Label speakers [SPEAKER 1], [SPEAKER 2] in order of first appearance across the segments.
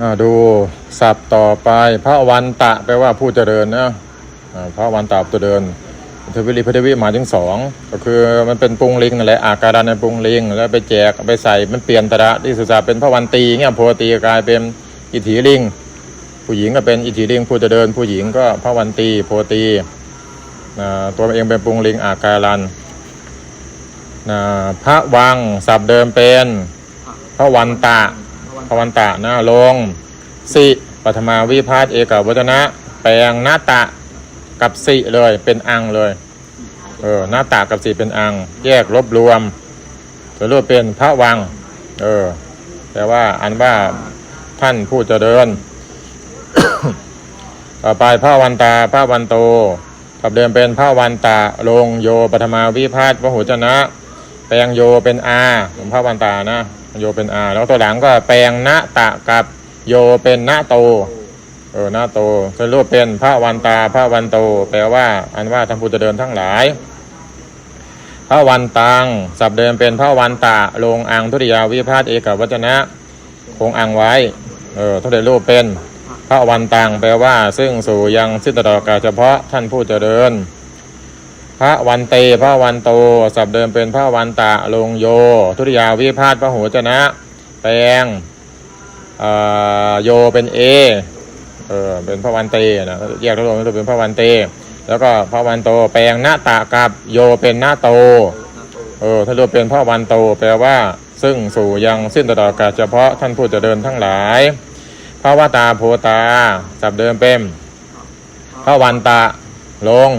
[SPEAKER 1] อ่าดูศัพท์ต่อไป พระวันตะแปลว่าผู้เจริญนะอ่าพระวันตะผู้เจริญทวิริพทวิหมายถึงสองก็คือมันเป็นปรุงลิงนั่นแหละอาการในปรุงลิง แล้วไปแจกไปใส่มันเปลี่ยนตระที่สุดาเป็นพระวันตีเงี้ยโพตีกลายเป็นอิทธิลิง ผู้หญิงก็เป็นอิทธิลิงผู้เจริญ ผู้หญิงก็พระวันตีโพตีอ่าตัวเองเป็นปรุงลิงอาการันอ่าพระวังศัพท์เดิมเป็นพระวันตะ พระวันตะนะลง สิปัทมาวิพาทเอกวัจนะ แปลงหน้าตะกับสิเลยเป็นอังเลย เออหน้าตะกับสิเป็นอัง แยกลบรวมจะรูปเป็นพระวัง เออแต่ว่าอันว่าท่านผู้เจริญต่อไปพระวันตาพระวันโตกับเดิมเป็นพระวันตะลงโยปัทมาวิพาทวหุจนะ แปลงโยเป็นอาของพระวันตานะ โยเป็นอาแล้วตัวหลังก็แปลงนะตะกับโยเป็นนะโต เออนะโตสรุปเป็นพระวันตาพระวันโต แปลว่า อันว่าท่านผู้เจริญทั้งหลาย พระวันตังสับเดิมเป็นพระวันตะลงอังทุติยาวิพาทเอกวัจนะ คงอังไว้ เออทุเดรูปเป็นพระวันตังแปลว่า ซึ่งสู่ยังสิทธดอกาเฉพาะท่านผู้เจริญ พระวันเตพระวันโต สับเดิมเป็นพระวันตะลงโย ทุติยาวิพาทพระหูจนะ แปลงโยเป็นเอเออเป็นพระวันเตนะแยกทั้งรวมเป็นพระวันเต แล้วก็พระวันโตแปลงหน้าตะกับโยเป็นหน้าโตเออถ้ารวมเป็นพระวันโตแปลว่า ซึ่งสู่ยังสิ้นตลอดกาลเฉพาะท่านผู้เจริญทั้งหลายพระวตาโพตาสับเดิมเป็นพระวันตะลง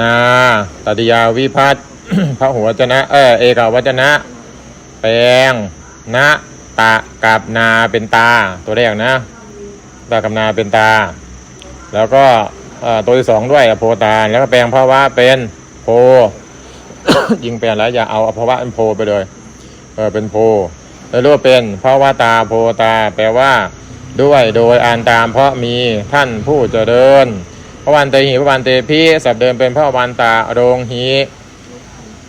[SPEAKER 1] นาตติยาวิพัตพระหัวจนะ เออเอกาวัจนะ แปลงนะตะกับนาเป็นตา ตัวแรกนะตากับนาเป็นตา แล้วก็ตัวที่สองด้วยอโพตาแล้วก็แปลงภาวะเป็นโพ ยิงแปลงแล้วอย่าเอาอภาวะเป็นโพไปเลยเออเป็นโพแล้วรู้เป็นภาวะตาโพตา แปลว่า ด้วยโดยอ่านตามเพราะมีท่านผู้เจริญ พระวันเตหีพระวันเตพีสับเดิมเป็นพระวันตาโรงหี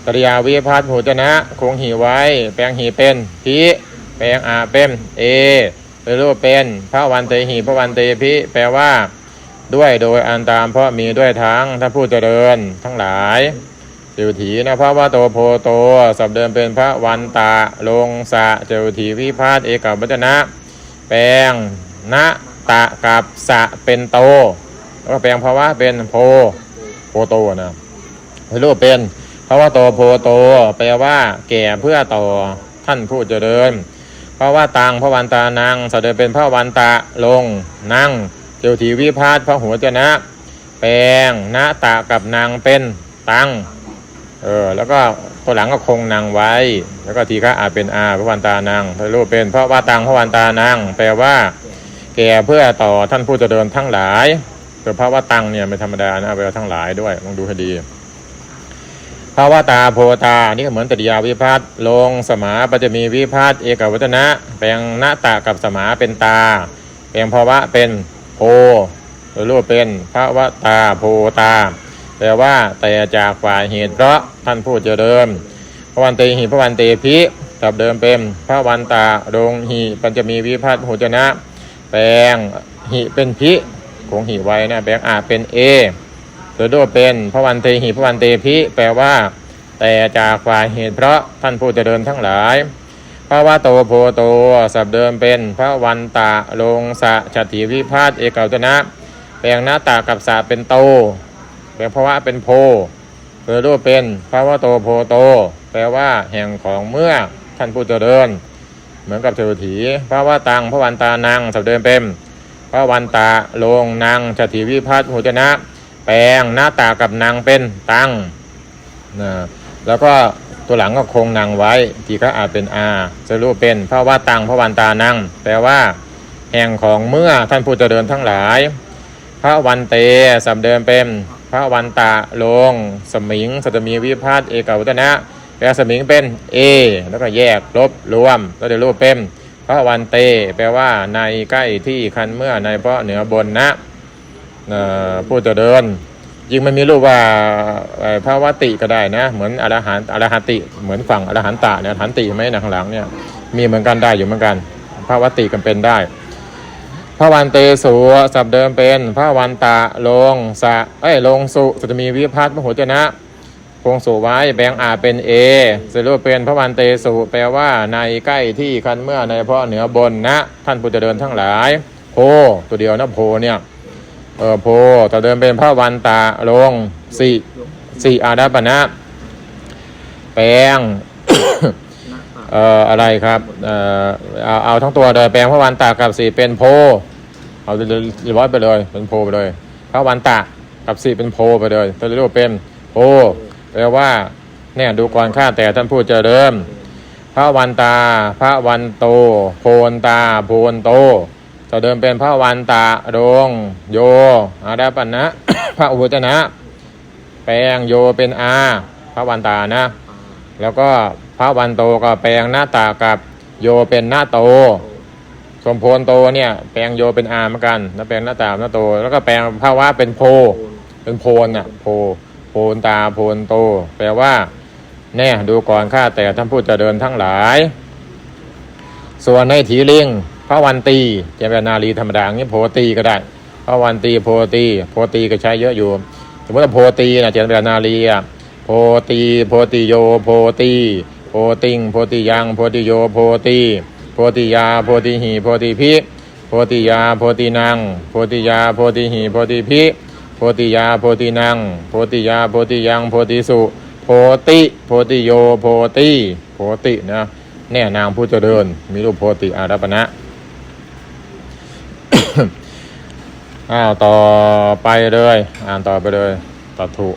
[SPEAKER 1] ตริยาวิพัฒน์หูจนะคงหีไว้ แปลงหีเป็นพีแปลงอาเป็นเอหรือรูปเป็นพระวันเตหีพระวันเตพีแปลว่า ด้วยโดยอันตามเพราะมีด้วยทั้งท่านผู้เจริญทั้งหลายเจวถีนะพระว่าโตโพโตสับเดิมเป็นพระวันตาลงสะเจวถีวิพาทเอกบัจนะ แปลงนะตะกับสะเป็นโต แล้วก็แปลงภาวะเป็นโพโพโตนะให้รูปเป็นภาวะโตโพโต แปลว่า แก่เพื่อต่อท่านผู้เจริญเพราะว่าตังพระวันตานังสดิมเป็นพระวันตะลงนั่งเจียวถีวิพาทพระหัวเจนะ แปลงนะตะกับนางเป็นตังเออแล้วก็ตัวหลังก็คงนางไว้ แล้วก็ทีฆะอาเป็นอาพระวันตานางให้รูปเป็นเพราะว่าตังพระวันตานางแปลว่า แก่เพื่อต่อท่านผู้เจริญทั้งหลาย แต่พระว่าตังเนี่ยไม่ธรรมดานะแปลาทั้งหลายด้วยลองดูให้ดีภาวะตาโพตา นี่ก็เหมือนตติยาวิพัตลงสมาปัจจมีวิพัตเอกวัจนะ แปลงหน้าตากับสมาเป็นตา แปลงภาวะเป็นโพหรือรูปเป็นภาวะตาโพตาแปลว่าแต่จากฝ่ายเหตุเพราะท่านผู้เจริญพระวันเตหิพระวันเตพิกับเดิมเป็นพระวันตาโรงหิปัญจมีวิพัตหุจนะ แปลงหิเป็นพิ คงหิไว้นะแปลงอาเป็นเอโดโดเป็นพระวันเตหิพระวันเตพิแปลว่า แต่จากฝ่ายเหตุเพราะท่านผู้เจริญทั้งหลายพระว่าโตโพโตสับเดิมเป็นพระวันตะลงสะฉัตถิวิพาทเอกาจนะ แปลงหน้าตากับสะเป็นโต แปลงภาวะเป็นโพโดยรูปเป็นพระว่าโตโพโต แปลว่าแห่งของเมื่อท่านผู้เจริญ เหมือนกับเทวถีพระว่าตังพระวันตานางสับเดิมเป็น พระวันตาลงนางชติวิพัฒน์หูจนะ แปลงหน้าตากับนางเป็นตังนะแล้วก็ตัวหลังก็คงนางไว้ทีก็อาจเป็นอาจะรู้เป็นพระว่าตังพระวันตานางแปลว่า แห่งของเมื่อท่านผู้เจริญทั้งหลาย พระวันเตสับเดิมเป็นพระวันตาลง สมิงสัตมีวิพัฒน์เอกวัตนะแปลสมิงเป็นเอแล้วก็แยกลบรวมแล้วเดี๋ยวรูปเป็น พระวันเต แปลว่าในใกล้ที่คันเมื่อในเพราะเหนือบนนะผู้เจริญยิ่งมันมีรูปว่าพระวัติก็ได้นะ เหมือนอรหันต์อรหันติ เหมือนฝั่งอรหันตะเนี่ยหันติไหมนะข้างหลังเนี่ยมีเหมือนกันได้อยู่เหมือนกัน พระวัติกันเป็นได้ พระวันเตสุสับเดิมเป็น พระวันตะลงสะเอ้ยลงสุสุจะมีวิพัฒน์มโหจนะ คงสุไว้แบงอาเป็นเอสรุปเป็นพระวันเตสุแปลว่าในใกล้ที่คันเมื่อในเพราะเหนือบนนะ ท่านผู้เจริญทั้งหลายโพตัวเดียวนะโพเนี่ยเออโพแต่เดิมเป็นพระวันตะลงสี่สี่อาดาปนะแปลงเอ่ออะไรครับเอ่อเอาเอาทั้งตัวเลยแปลงพระวันตากับสี่เป็นโพเอาเรียบร้อยไปเลยเป็นโพไปเลยพระวันตะกับสี่เป็นโพไปเลยตัวเรียกว่าเป็นโพ แปลว่าเนี่ยดูก่อนข้าแต่ท่านผู้เจริญพระวันตา พระวันโต โพนตา โพนโตจะเดิมเป็นพระวันตาโรงโยอาดาปันนะพระอุจนะ แปลงโยเป็นอา พระวันตานะ แล้วก็พระวันโตก็แปลงหน้าตากับโยเป็นหน้าโตสมโพลโตเนี่ยแปลงโยเป็นอาเหมือนกันแล้วแปลงหน้าตาหน้าโต แล้วก็แปลงภาวะเป็นโพ เป็นโพนอะโพ โพนตาโพนโต แปลว่า แน่ดูก่อนข้าแต่ท่านผู้เจริญทั้งหลาย ส่วนในถีลิงพระวันตีจะเป็นนารีธรรมดาอย่างนี้โพตีก็ได้พระวันตีโพตีโพตีก็ใช้เยอะอยู่สมมติว่าโพตีนะจะเป็นนารีอะโพตีโพติโยโพตีโพติงโพติยังโพติโยโพตีโพติยาโพติหีโพติพิโพติยาโพตินังโพติยาโพติหีโพติพิ โพติยาโพตินัง โพติยาโพติยังโพติสุ โพติโพติโยโพติโพตินะแน่นางผู้เจริญ มีรูปโพติอารัปณะอ้าวต่อไปเลย อ่านต่อไปเลยตัดถูก